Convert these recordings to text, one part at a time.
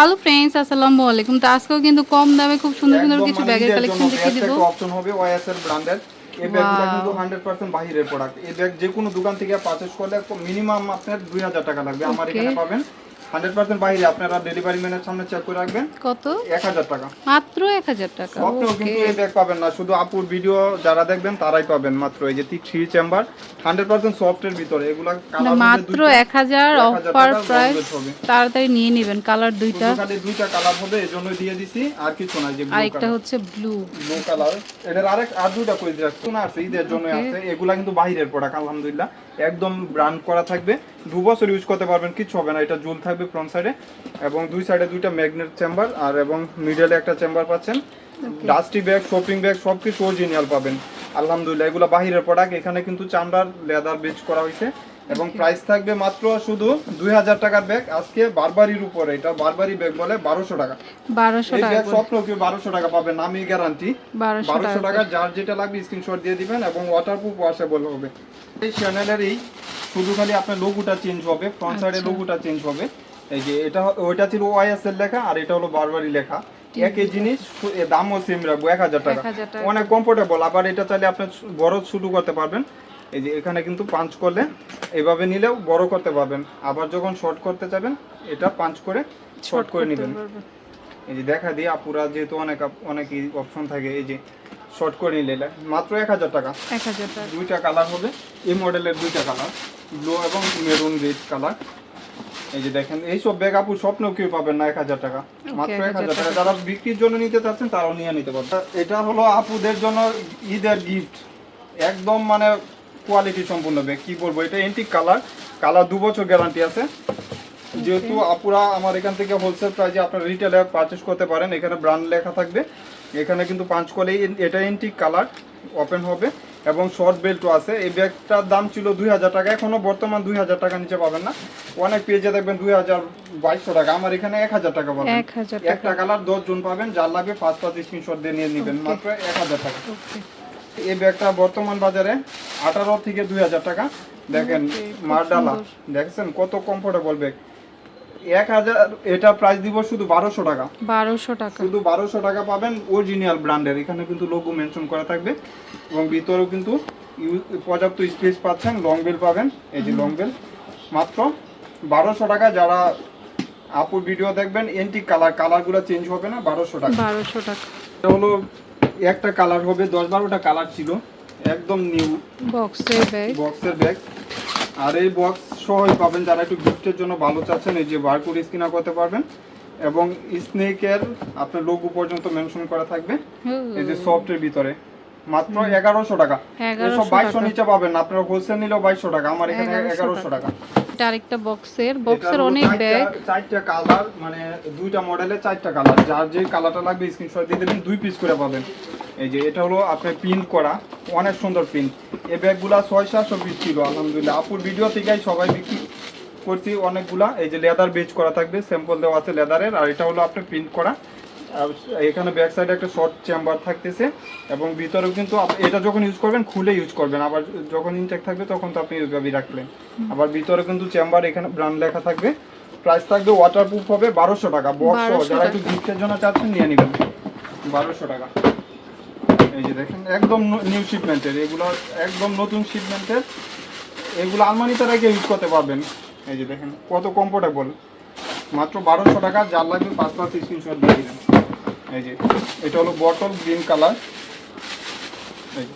Hello friends আসসালামু আলাইকুম তো আজকেও কিন্তু কম দামে খুব সুন্দর সুন্দর কিছু ব্যাগের কালেকশন দেখিয়ে দিব। একটা অপশন হবে ওয়াইএস এর ব্র্যান্ডের এই ব্যাগগুলো কিন্তু 100% বাহিরের প্রোডাক্ট এই ব্যাগ যে কোনো দোকান থেকে পারচেজ করলে মিনিমাম আপনার 2000 টাকা লাগবে। আমার এখানে পাবেন 100% বাইরে আপনারা ডেলিভারি ম্যানের সামনে চেক করে রাখবেন। কত? 1000 টাকা। মাত্র এক হাজার টাকা কিন্তু এই ব্যাগ পাবেন না শুধু আপুর ভিডিও যারা দেখবেন তারাই পাবেন মাত্র এই যে থ্রি চেম্বার 100% সফটের ভিতরে এগুলা মাত্র এক হাজার অফার প্রাইস তাড়াতাড়ি নিয়ে নেবেন কালার দুইটা। দুইটা কালার হবে এজন্য দিয়ে দিছি আর কিছু না যে আর blue একটা color। হচ্ছে ব্লু ব্লু কালার এটার আরেক আর দুইটা কই রাখছো? না আছে ঈদের জন্য আছে এগুলা কিন্তু বাইরের প্রোডাক্ট আলহামদুলিল্লাহ। একদম ব্র্যান্ড করা থাকবে। দু বছর ইউজ করতে পারবেন কিছু হবে না এটা জুল থাকবে। ফ্রন্ট সাইডে এবং দুই সাইডে দুইটা ম্যাগনেট চেম্বার আর এবং মিডলে একটা চেম্বার পাচ্ছেন। ডাস্টি ব্যাগ শপিং ব্যাগ সব কিছু অরিজিনাল পাবেন। আলহামদুলিল্লাহ এগুলো বাহিরের প্রোডাক্ট এখানে কিন্তু চামড়ার লেদার বেচ করা হয়েছে। এবং প্রাইস থাকবে মাত্র শুধু দুই হাজার টাকার ব্যাগ আজকে বারবারির উপরে এটা বারবারি ব্যাগ বলে বারোশো টাকা। বারোশো টাকা স্বপ্ন কেউ বারোশো টাকা পাবেন আমি গ্যারান্টি বারোশো টাকা যার যেটা লাগবে স্ক্রিনশট দিয়ে দিবেন এবং ওয়াটারপ্রুফ ওয়াশেবল হবে। এই চ্যানেলের এই শুধু খালি আপনার লোগোটা চেঞ্জ হবে ফ্রন্ট সাইডে। লোগোটা চেঞ্জ হবে। এই যে এটা ওইটা ছিল ওয়াইএস এর লেখা আর এটা হলো বারবারি লেখা। একই জিনিস দামও সেম রাখব এক হাজার টাকা। অনেক কমফোর্টেবল আবার এটা চাইলে আপনি বড় শুরু করতে পারবেন। এই যে এখানে কিন্তু পাঞ্চ করলে এভাবে নিলেও বড় করতে পারবেন। আবার যখন শর্ট করতে চাবেন এটা পাঞ্চ করে শর্ট করে নেবেন। এই যে দেখা দিয়ে আপুরা যেহেতু অনেক অনেক অপশন থাকে এই যে শর্ট করে নিলে মাত্র এক হাজার টাকা। দুইটা কালার হবে এই মডেলের দুইটা কালার ব্লু এবং মেরুন রেড কালার এই যে দেখেন এইসব ব্যাগ আপু স্বপ্নেও কেউ পাবেন না এক হাজার টাকা। মাত্র এক হাজার টাকা। যারা বিক্রির জন্য নিতে চাচ্ছেন তারাও নিয়ে নিতে পারবেন। এটা হলো আপুদের জন্য ঈদের গিফট একদম মানে কোয়ালিটি সম্পূর্ণ ব্যাগ। কি বলব এটা এন্টিক কালার কালার দু বছর গ্যারান্টি আছে। যেহেতু আপুরা আমার এখান থেকে হোলসেল প্রাইজে আপনার রিটেলে পারচেস করতে পারেন এখানে ব্র্যান্ড লেখা থাকবে। এখানে কিন্তু পাঁচ কলে এটা এন্টিক কালার ওপেন হবে। এবং শর্ট বেল্টও আছে। এই ব্যাগটার দাম ছিল দুই হাজার টাকা এখনও বর্তমান দুই হাজার টাকা নিচে পাবেন না। অনেক পেজে দেখবেন দুই হাজার বাইশশো টাকা আমার এখানে এক হাজার টাকা পাবেন। একটা কালার দশ জন পাবেন যার লাগবে ফার্স্ট ফার্স্ট স্ক্রিনশট দিয়ে নিয়ে নেবেন মাত্র এক হাজার টাকা। এই ব্যাগটা বর্তমান বাজারে আঠারো থেকে দুই হাজার টাকা। দেখেন মারডালা। দেখছেন? কত কমফোর্টেবল ব্যাগ এক হাজার এটা প্রাইস দিব শুধু বারোশো টাকা। বারোশো টাকা। শুধু বারোশো টাকা পাবেন অরিজিনাল ব্র্যান্ডের এখানে কিন্তু লোগো মেনশন করা থাকবে। এবং ভিতরেও কিন্তু পর্যাপ্ত স্পেস পাচ্ছেন লং বেল পাবেন। এই যে লং বেল মাত্র বারোশো টাকা যারা আপুর ভিডিও দেখবেন এন্টিক কালার কালারগুলো চেঞ্জ হবে না বারোশো টাকা। বারোশো টাকা। এটা হলো একটা কালার হবে দশ বারোটা কালার ছিল একদম নিউ বক্সের ব্যাগ বক্সের ব্যাগ আর এই বক্স সহই পাবেন যারা একটু গিফটের জন্য ভালো চাচ্ছেন এই যে বারকোড স্ক্যানার করতে পারবেন। এবং স্নেকের আপনার লোগো পর্যন্ত মেনশন করা থাকবে। এই যে সফটের ভিতরে। মাত্র এগারোশো টাকা। 1100 এসব বাইশশো নিচে পাবেন আপনার হোলসেল নিলেও বাইশশো টাকা। আমার এখানে 1100 এগারোশো টাকা। এটা আরেকটা বক্সের বক্সের অনেক ব্যাগ চারটা কালার মানে দুইটা মডেলের চারটা কালার যার যে কালারটা লাগবে স্ক্রিনশট দিয়ে দেবেন দুই পিস করে পাবেন। এই যে এটা হলো আপনার প্রিন্ট করা অনেক সুন্দর প্রিন্ট এই ব্যাগগুলা ছয় সাতশো পিস ছিল আলহামদুলিল্লাহ। আপুর ভিডিও থেকেই সবাই বিক্রি করছি অনেকগুলা। এই যে লেদার বেচ করা থাকবে স্যাম্পল দেওয়া আছে লেদারের আর এটা হলো আপনার প্রিন্ট করা। আর এখানে ব্যাক সাইডে একটা শর্ট চেম্বার থাকতেছে এবং ভিতরেও কিন্তু এটা যখন ইউজ করবেন খুলে ইউজ করবেন। আবার যখন ইনটেক থাকবে তখন তো আপনি ওইভাবেই রাখলেন। আবার ভিতরে কিন্তু চেম্বার এখানে ব্র্যান্ড লেখা থাকবে। প্রাইস থাকবে ওয়াটারপ্রুফ হবে বারোশো টাকা। বক্স 1200 যারা একটু গিফটের জন্য চাচ্ছেন নিয়ে নেবেন। বারোশো টাকা। এই যে দেখেন একদম নিউ শিপমেন্টের এগুলো একদম নতুন শিপমেন্টের এগুলো আলমারিতে রেখে ইউজ করতে পারবেন। এই যে দেখেন কত কমফোর্টেবল মাত্র বারোশো টাকা যার লাগবে পাঁচ পাঁচ স্ক্রিনশট দিয়ে দিবেন। এই যে এটা হলো বটল গ্রিন কালার এই যে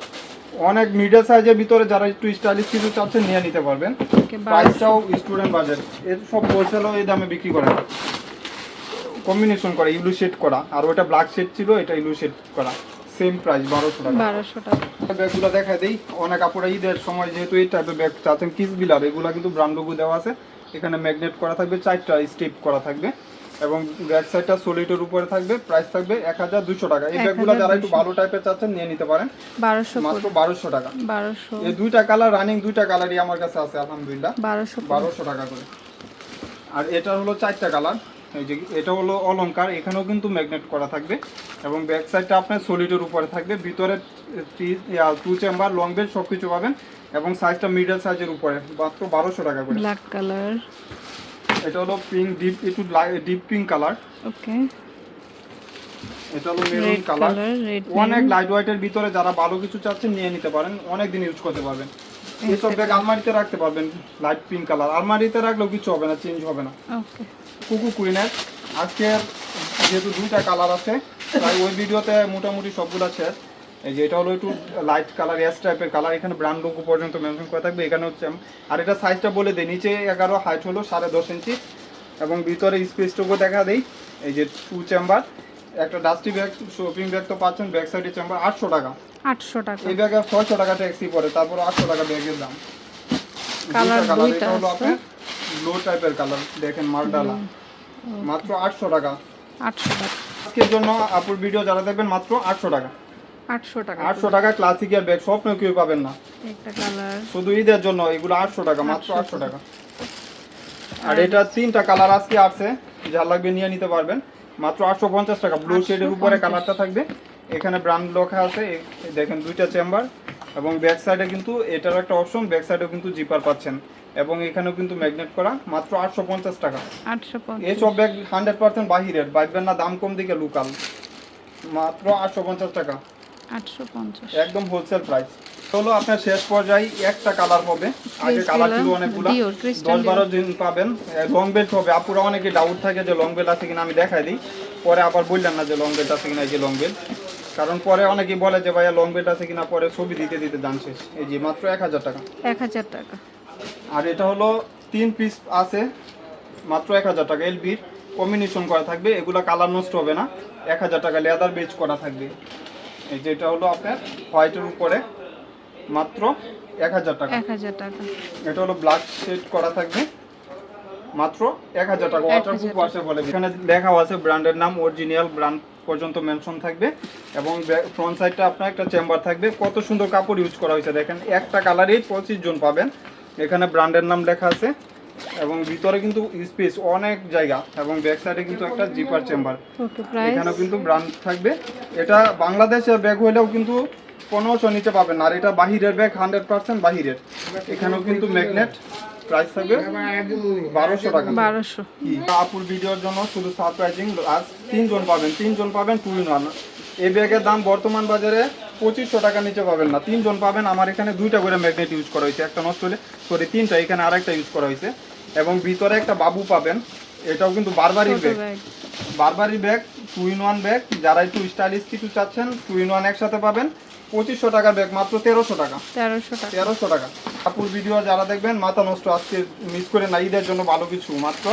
অনেক মিডিয়াম সাইজের ভিতরে যারা একটু স্টাইলিশ কিছু চাচ্ছেন নিয়ে নিতে পারবেন। প্রাইসটাও স্টুডেন্ট বাজার এর সব হোলসেলও এই দামে বিক্রি করে। কম্বিনেশন করা ইলু শেড করা। আর ওটা ব্ল্যাক শেড ছিল এটা ইলু শেড করা। সেম প্রাইস বারোশো টাকা। বারোশো টাকা। ব্যাগগুলো দেখা দেই। অনেক আপুরা ঈদের সময় যেহেতু এই টাইপের ব্যাগ চাচ্ছেন কিস বিলার এগুলো কিন্তু ব্র্যান্ড লোগো দেওয়া আছে। এখানে ম্যাগনেট করা থাকবে চারটা স্টেপ করা থাকবে। এবং ব্যাক সাইডটা সলিটের উপরে থাকবে প্রাইস থাকবে এক হাজার দুশো টাকা। এই ব্যাগগুলো যারা একটু 1200 ভালো টাইপের চাচ্ছেন নিয়ে নিতে পারেন। বারোশো মাত্র বারোশো টাকা। বারোশো। এই দুইটা কালার রানিং দুইটা কালারই আমার কাছে আছে আলহামদুলিল্লাহ। বারোশো বারোশো টাকা করে। আর এটা হলো চারটা কালার এই যে এটা হলো অলংকার এখানেও কিন্তু ম্যাগনেট করা থাকবে এবং ব্যাক সাইডটা আপনার সলিডের উপরে থাকবে। ভিতরে টু চেম্বার লং বেল সব কিছু পাবেন এবং সাইজটা মিডল সাইজের উপরে মাত্র বারোশো টাকা করে। ব্ল্যাক কালার এটা হলো পিঙ্ক ডিপ একটু ডিপ পিঙ্ক কালার ওকে এটা হলো মেরুন কালার অনেক লাইট ওয়েটের ভিতরে যারা ভালো কিছু চাচ্ছেন নিয়ে নিতে পারেন অনেক দিন ইউজ করতে পারবেন। এইসব ব্যাগ আলমারিতে রাখতে পারবেন লাইট পিঙ্ক কালার আলমারিতে রাখলেও কিছু হবে না চেঞ্জ হবে না। কুকু কুইনের আজকে যেহেতু দুইটা কালার আছে তাই ওই ভিডিওতে মোটামুটি সবগুলো শেষ এই যে এটা হলো একটু লাইট কালার এস টাইপের কালার এখানে ব্র্যান্ড লোগো পর্যন্ত মেনশন করা থাকবে এখানে হচ্ছে আর এটা সাইজটা বলে দেয় নিচে এগারো হাইট হলো সাড়ে দশ ইঞ্চি এবং ভিতরে স্পেসটুকু দেখা দেই। এই যে টু চেম্বার একটা ডাস্টি ব্যাগ শপিং ব্যাগ তো পাচ্ছেন ব্যাক সাইডে চেম্বার আটশো টাকা। আটশো টাকা। এই ব্যাগে ছয়শো টাকা ট্যাক্সি পড়ে তারপর আটশো টাকা ব্যাগের দাম। কালার দুইটা হলো আছে। আপনার ব্লু টাইপের কালার দেখেন মারডালা মাত্র আটশো টাকা। আটশো টাকা। আজকের জন্য আপুর ভিডিও যারা দেখবেন মাত্র আটশো টাকা। আটশো টাকা। আটশো টাকা ক্লাসিকের ব্যাগ স্বপ্ন কেউ পাবেন না। একটা কালার শুধু ঈদের জন্য এগুলো আটশো টাকা মাত্র আটশো টাকা। আর এটা তিনটা কালার আজকে আছে যা লাগবে নিয়ে নিতে পারবেন। মাত্র আটশো পঞ্চাশ টাকা। ব্লু শেডের উপরে কালারটা থাকবে। এখানে ব্র্যান্ড লেখা আছে দেখেন দুইটা চেম্বার এবং ব্যাক সাইডে কিন্তু এটার একটা অপশন ব্যাক সাইডেও কিন্তু জিপার পাচ্ছেন। এবং এখানেও কিন্তু ম্যাগনেট করা মাত্র আটশো পঞ্চাশ টাকা। এইসব ব্যাগ হান্ড্রেড পার্সেন্ট বাহিরের বাইবেন না দাম কম দিকে লোকাল মাত্র আটশো পঞ্চাশ টাকা। আটশো পঞ্চাশ। একদম হোলসেল প্রাইস হলো আপনার শেষ পর্যায়ে একটা কালার হবে। আগে কালার ছিল অনেকগুলো। দশ বারো দিন পাবেন। লং বেল্ট হবে। আপুরা অনেকে ডাউট থাকে যে লং বেল্ট আছে কিনা আমি দেখাই দিই। পরে আবার বললেন না যে লং বেল্ট আছে কিনা এই যে লং বেল্ট কারণ পরে অনেকেই বলে যে ভাইয়া লং বেল্ট আছে কিনা? পরে ছবি দিতে দিতে দাম শেষ। এই যে মাত্র এক হাজার টাকা। এক হাজার টাকা। আর এটা হলো তিন পিস আছে মাত্র এক হাজার টাকা। এলবির কম্বিনেশন করা থাকবে। এগুলো কালার নষ্ট হবে না। এক হাজার টাকা লেদার বেজ করা থাকবে। এই যেটা হলো আপনার হোয়াইটের উপরে। মাত্র এক হাজার টাকা। এক হাজার টাকা। এটা হলো ব্ল্যাক শেড করা থাকবে। মাত্র এক হাজার টাকা। ওয়াটারপ্রুফ আসে বলে। এখানে লেখা আছে ব্র্যান্ডের নাম অরিজিনাল ব্র্যান্ড পর্যন্ত মেনশন থাকবে। এবং ফ্রন্ট সাইডটা আপনার একটা চেম্বার থাকবে। কত সুন্দর কাপড় ইউজ করা হয়েছে। দেখেন একটা কালারেই পঁচিশ জন পাবেন। এখানে ব্র্যান্ডের নাম লেখা আছে। এবং ভিতরে কিন্তু স্পেস অনেক জায়গা। এবং ব্যাক সাইডে কিন্তু একটা জিপার চেম্বার এখানেও কিন্তু ব্র্যান্ড থাকবে। এটা বাংলাদেশের ব্যাগ হলেও কিন্তু পনেরোশো নিচে পাবেন। আর এটা বাহিরের ব্যাগ হান্ড্রেড পার্সেন্ট বাহিরের। এখানেও কিন্তু ম্যাগনেট প্রাইস থাকবে বারোশো টাকা। বারোশো। আপুর ভিডিওর জন্য শুধু সারপ্রাইজিং আজ তিনজন পাবেন। তিনজন পাবেন টু ইন ওয়ান এই ব্যাগের দাম বর্তমান বাজারে পঁচিশশো টাকা নিচে পাবেন না। তিনজন পাবেন। আমার এখানে দুইটা করে ম্যাগনেট ইউজ করা হয়েছে। একটা নষ্ট হলে সরি তিনটা। এখানে আরেকটা ইউজ করা হয়েছে। এবং ভিতরে একটা বাবু পাবেন। এটাও কিন্তু বারবারই ব্যাগ বারবারই bag two in one bag যারা একটু স্টাইলিশ কিছু চাচ্ছেন টু ইন ওয়ান একসাথে পাবেন। পঁচিশশো টাকা ব্যাগ মাত্র তেরোশো টাকা। তেরোশো টাকা। তেরোশো টাকা। কাপুর ভিডিও যারা দেখবেন মাথা নষ্ট আজকে মিস করে না ঈদের জন্য ভালো কিছু মাত্র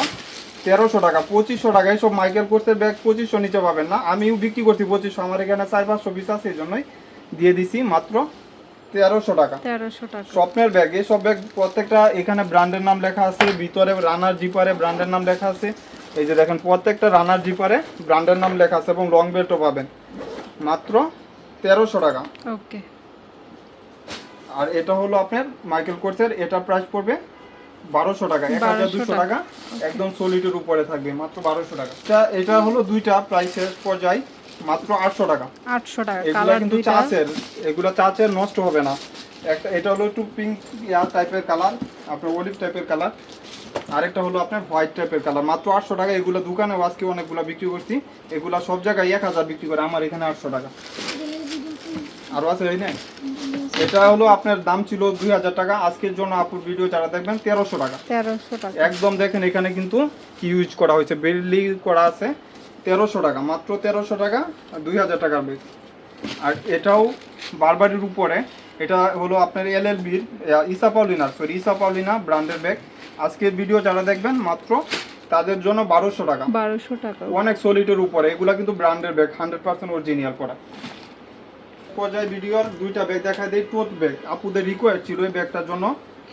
তেরোশো টাকা। পঁচিশশো টাকা এইসব মাইকেল কোর্সের ব্যাগ পঁচিশশো নিচে পাবেন না। আমিও বিক্রি করছি পঁচিশশো আমার এখানে চার পাঁচশো পিস আছে এই জন্যই দিয়ে দিছি মাত্র তেরোশো টাকা। তেরোশো টাকা। স্বপ্নের ব্যাগ এইসব ব্যাগ প্রত্যেকটা এখানে ব্র্যান্ডের নাম লেখা আছে ভিতরে রানার জিপারে ব্র্যান্ডের নাম লেখা আছে। এই যে দেখেন প্রত্যেকটা রানার জিপারে ব্র্যান্ডের নাম লেখা আছে এবং লং বেল্টও পাবেন। মাত্র তেরোশো টাকা। ওকে। আর এটা হলো আপনার মাইকেল কোর্সের এটা প্রাইস পড়বে বারোশো টাকা এক হাজার দুশো টাকা। একদম সলিডের উপরে থাকবে মাত্র বারোশো টাকা। এটা এটা হলো দুইটা প্রাইসের পর্যায় মাত্র আটশো টাকা। আটশো টাকা এগুলা কিন্তু চাচের এগুলা চাচের নষ্ট হবে না। একটা এটা হলো একটু পিঙ্ক ইয়ার টাইপের কালার আপনার অলিভ টাইপের কালার আরেকটা হলো আপনার হোয়াইট টাইপের কালার মাত্র আটশো টাকা। এগুলো দোকানে আজকে অনেকগুলো বিক্রি করছি এগুলা সব জায়গায় এক হাজার বিক্রি করে আমার এখানে আটশো টাকা। আরও আছে এই না এটা হলো আপনার দাম ছিল দুই হাজার টাকা। আজকের জন্য আপুর ভিডিও যারা দেখবেন তেরোশো টাকা। তেরোশো টাকা। একদম দেখেন এখানে কিন্তু কি ইউজ করা হয়েছে। বেলি করা আছে। তেরোশো টাকা মাত্র তেরোশো টাকা আর দুই হাজার টাকার বেগ আর এটাও বারবারির উপরে। এটা হলো আপনার এল এল বির ইসা পাউলিনা সরি ইসা পাউলিনা ব্র্যান্ডের ব্যাগ আজকের ভিডিও যারা দেখবেন মাত্র তাদের জন্য বারোশো টাকা। বারোশো টাকা। অনেক সলিডের উপরে। এগুলা কিন্তু ব্র্যান্ডের ব্যাগ হান্ড্রেড পার্সেন্ট অরিজিনাল করা। পর্যায়ে ভিডিওর দুইটা ব্যাগ দেখা দেয় টোট ব্যাগ আপুদের রিকোয়ার্ড ছিল এই ব্যাগটার জন্য।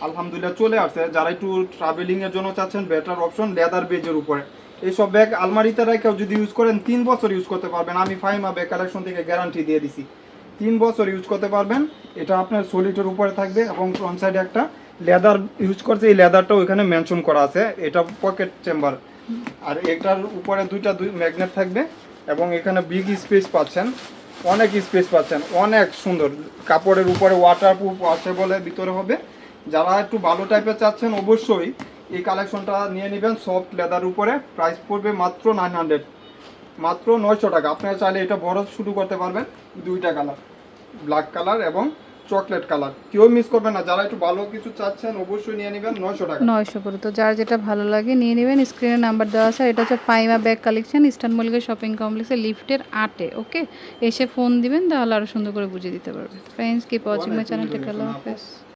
আলহামদুলিল্লাহ চলে আসছে। যারা একটু ট্রাভেলিংয়ের জন্য চাচ্ছেন বেটার অপশন লেদার বেজের উপরে। এইসব ব্যাগ আলমারিতে রেখেও যদি ইউজ করেন, তিন বছর ইউজ করতে পারবেন। আমি ফাইমা ব্যাগ কালেকশন থেকে গ্যারান্টি দিয়ে দিছি। তিন বছর ইউজ করতে পারবেন। এটা আপনার সলিডের উপরে থাকবে এবং ফ্রন্ট সাইডে একটা লেদার ইউজ করছে। এই লেদারটাও এখানে মেনশন করা আছে। এটা পকেট চেম্বার আর এটার উপরে দুইটা দুই ম্যাগনেট থাকবে এবং এখানে বিগ স্পেস পাচ্ছেন। অনেক স্পেস পাচ্ছেন, অনেক সুন্দর। কাপড়ের উপরে ওয়াটারপ্রুফ আছে বলে ভিতরে হবে। যারা একটু ভালো টাইপের চাচ্ছেন, অবশ্যই এই কালেকশনটা নিয়ে নেবেন সফট লেদার উপরে। প্রাইস পড়বে মাত্র নাইন হান্ড্রেড মাত্র নয়শো টাকা। আপনারা চাইলে এটা বড় শুরু করতে পারবেন। দুইটা কালার ব্ল্যাক কালার এবং চকলেট কালার। কেউ মিস করবেন না যারা একটু ভালো কিছু চাচ্ছেন অবশ্যই নিয়ে নেবেন নয়শো টাকা। নয়শো করে। তো যার যেটা ভালো লাগে নিয়ে নেবেন স্ক্রিনে নাম্বার দেওয়া আছে এটা হচ্ছে পাইমা ব্যাগ কালেকশন ইস্টার্ন মল্লিকের শপিং কমপ্লেক্সে লিফটের আটে ওকে এসে ফোন দিবেন তাহলে আরও সুন্দর করে বুঝিয়ে দিতে পারবে ফ্রেন্ডস কি ওয়াচিং মাই চ্যানেল টেক আল্লাহ হাফেজ।